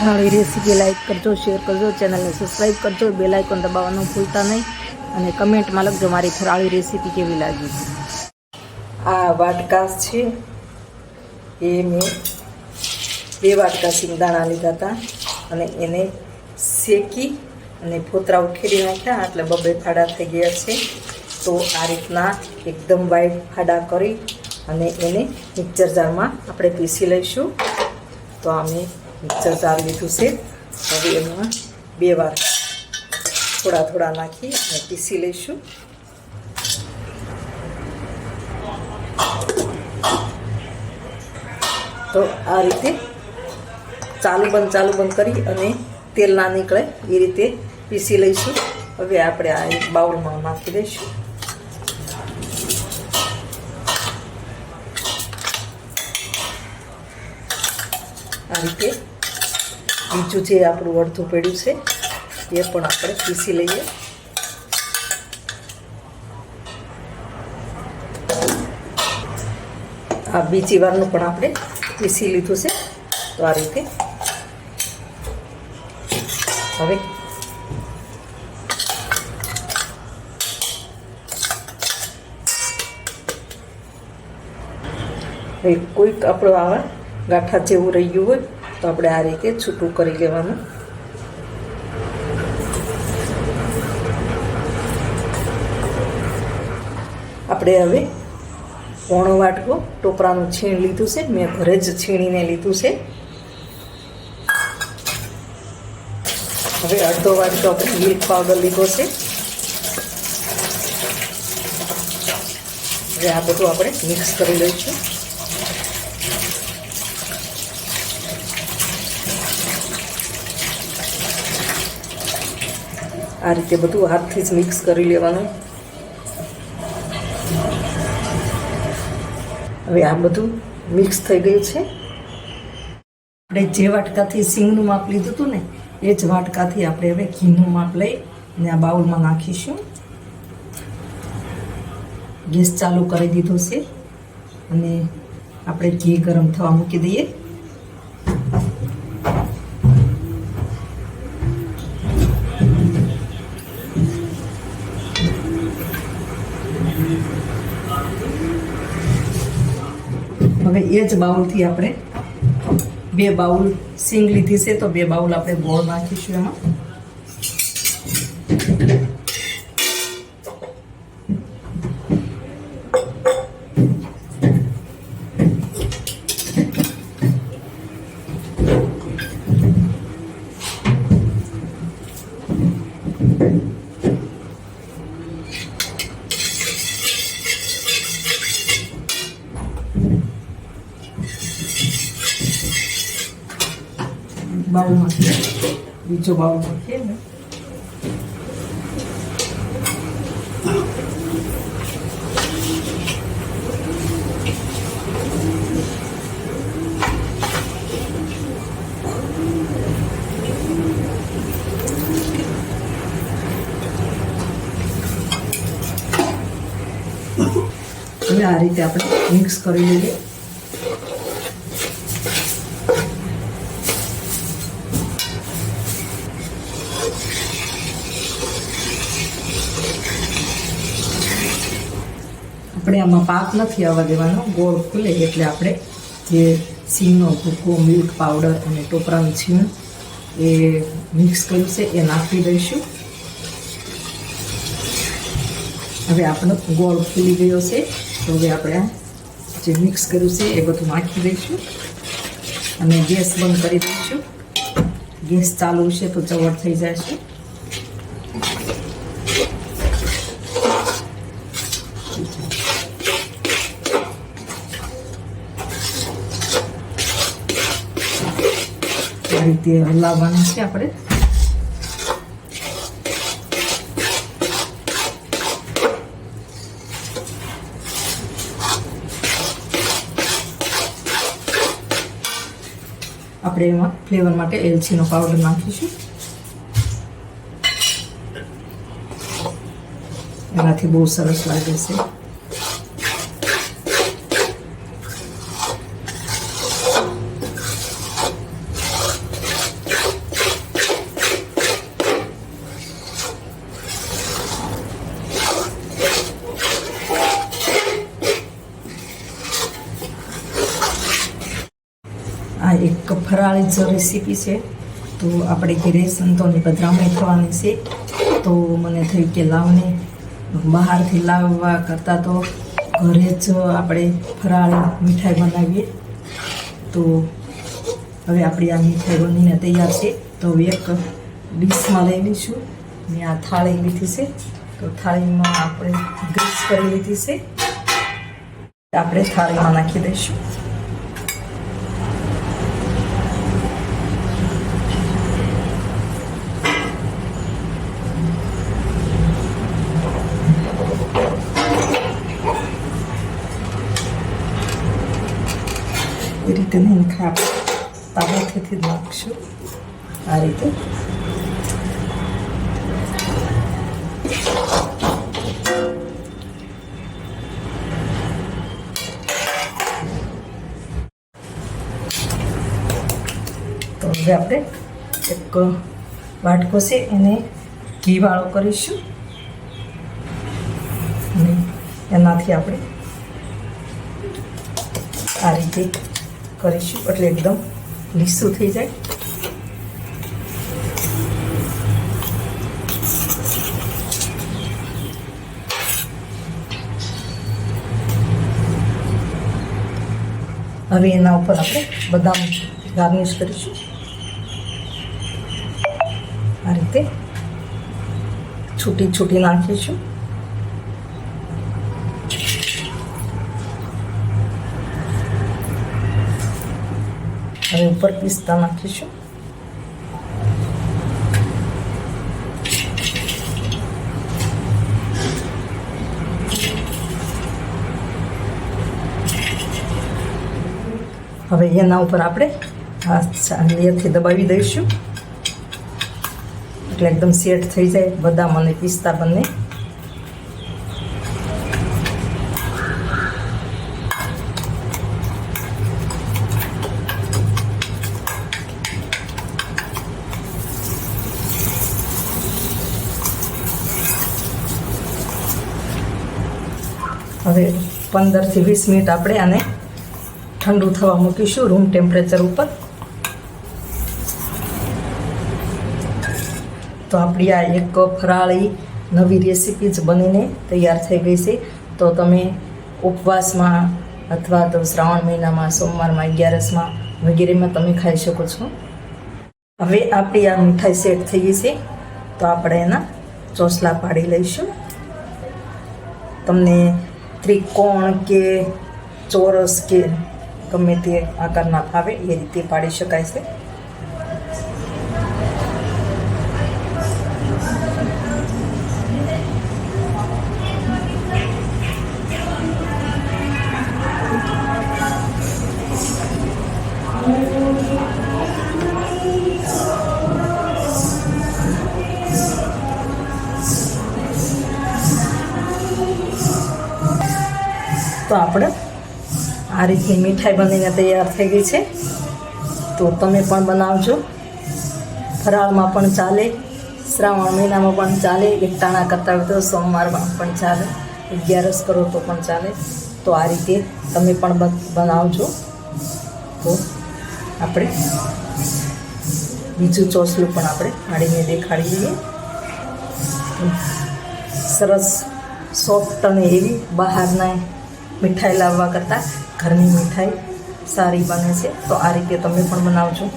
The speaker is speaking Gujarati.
ફરાળી રેસીપી લાઈક કરજો શેર કરજો ચેનલને સબસ્ક્રાઈબ કરજો બે આઇકોન દબાવવાનું ભૂલતા નહીં અને કમેન્ટમાં લખજો મારી ફરાળી રેસીપી કેવી લાગી. આ વાટકાસ છે. એ મેં બે વાટકા સિંગદાણા લીધા હતા અને એને શેકી અને ફોતરા ઉખેડી નાખ્યા, એટલે બબે ફાડા થઈ ગયા છે. તો આ રીતના એકદમ વાઈટ ફાડા કરી અને એને મિક્સર જારમાં આપણે પીસી લઈશું. તો અમે મિક્સર જાર લીધું છે. હવે એમાં બે વાર થોડા થોડા નાખી અને પીસી લઈશું. તો આ રીતે ચાલુ બંધ ચાલુ બંધ કરી અને તેલ ના નીકળે એ રીતે પીસી લઈશું. હવે આપણે આ એક બાઉલમાં નાખી દઈશું. આ રીતે બીજું જે આપણું અડધું પડ્યું છે, એ પણ આપણે પીસી લઈએ. આ બીજી વારનું પણ આપણે પીસી લીધું છે, તો આ રીતે. હવે હવે કોઈક આપણો આવા ગાંઠા જેવું રહી ગયું હોય, તો આપણે આ રીતે છૂટું કરી લેવાનું. આપણે હવે પોણો વાટકો ટોપરાનું છીણ લીધું છે. મેં ઘરે જ છીણીને લીધું છે. હવે અડધો વાટકો આપણે મિલ્ક પાવડર લીધો છે. હવે આ બધું આપણે મિક્સ કરી લઈશું. આ રીતે બધું હાથથી જ મિક્સ કરી લેવાનું. હવે આ બધું મિક્સ થઈ ગયું છે. આપણે જે વાટકાથી સિંગનું માપ લીધું હતું ને, એ જ વાટકાથી આપણે હવે ઘીનું માપ લઈ અને આ બાઉલમાં નાખીશું. ગેસ ચાલુ કરી દીધો છે. અને આપણે ઘી ગરમ થવા મૂકી દઈએ. હવે એ જ બાઉલથી આપણે બે બાઉલ સિંગ લીધી છે, તો બે બાઉલ આપણે ગોળ નાખીશું એમાં. બાઉલમાં બીજો બાઉલ છે હવે આ રીતે આપણે મિક્સ કરી લઈએ. આપણે આમાં પાક નથી આવવા દેવાનો. ગોળ ખુલે એટલે આપણે જે સીંગનો ભૂકો મિલ્ક પાવડર અને ટોપરાનું છીણ એ મિક્સ કર્યું છે એ નાખી દઈશું. હવે આપણો ગોળ ખુલી ગયો છે. તો હવે આપણે જે મિક્સ કર્યું છે, એ બધું નાખી દઈશું. અને ગેસ બંધ કરી દઈશું ગેસ ચાલુ છે તો ચવડ થઈ જશે આ રીતે હલાવવાનું છે આપણે. આપણે એમાં ફ્લેવર માટે એલચીનો પાવડર નાખીશું. એનાથી બહુ સરસ લાગે છે. ફરાળી જ રેસીપી છે. તો આપણે ઘરે સંતોની પધરામણી થવાની છે. તો મને થયું કે લાવને. બહારથી લાવવા કરતાં તો ઘરે જ આપણે ફરાળી મીઠાઈ બનાવીએ. તો હવે આપણી આ મીઠાઈ બનીને તૈયાર છે. તો એક ડીશમાં લઈ લઈશું. મેં આ થાળી લીધી છે. તો થાળીમાં આપણે ગ્રીસ કરી લીધી છે. આપણે થાળીમાં નાખી દઈશું. રીતે નહીં ખા તાબાથી જ નાખશું આ રીતે. તો હવે આપણે એક વાટકો છે એને ઘીવાળો કરીશું. અને એનાથી આપણે આ રીતે કરીશું. એટલે એકદમ લીસું થઈ જાય. હવે એના ઉપર આપણે બદામ ગાર્નિશ કરીશું. આ રીતે છૂટી છૂટી નાખીશું. હવે ઉપર પિસ્તા નાખીશું. હવે એના ઉપર આપણે આ લેયરથી દબાવી દઈશું. એટલે એકદમ સેટ થઈ જાય. બદામ અને પિસ્તા બંને. હવે પંદરથી વીસ મિનિટ આપણે આને ઠંડુ થવા મૂકીશું રૂમ ટેમ્પરેચર ઉપર. તો આપણી આ એક ફરાળી નવી રેસીપી જ બનીને તૈયાર થઈ ગઈ છે. તો તમે ઉપવાસમાં અથવા તો શ્રાવણ મહિનામાં, સોમવારમાં, અગિયારસમાં વગેરેમાં તમે ખાઈ શકો છો. હવે આપણી આ મીઠાઈ સેટ થઈ ગઈ છે. તો આપણે એના ચોસલા પાડી લઈશું. તમને ત્રિકોણ કે ચોરસ કે ગમે તે આકારના ફાવે એ રીતે પાડી શકાય છે. તો આપણે આ રીતની મીઠાઈ બનીને તૈયાર થઈ ગઈ છે. તો તમે પણ બનાવજો. ફરાળમાં પણ ચાલે. શ્રાવણ મહિનામાં પણ ચાલે. એકટાણા કરતા હોય તો સોમવારમાં પણ ચાલે. અગિયારસ કરો તો પણ ચાલે. તો આ રીતે તમે પણ બન- બનાવજો. તો આપણે બીજું ચોસલું પણ આપણે પાડીને દેખાડી દઈએ. સરસ, સોફ્ટ અને એવી બહારના મીઠાઈ લાવવા કરતાં ઘરની મીઠાઈ સારી બને છે. તો આ રીતે તમે પણ બનાવજો.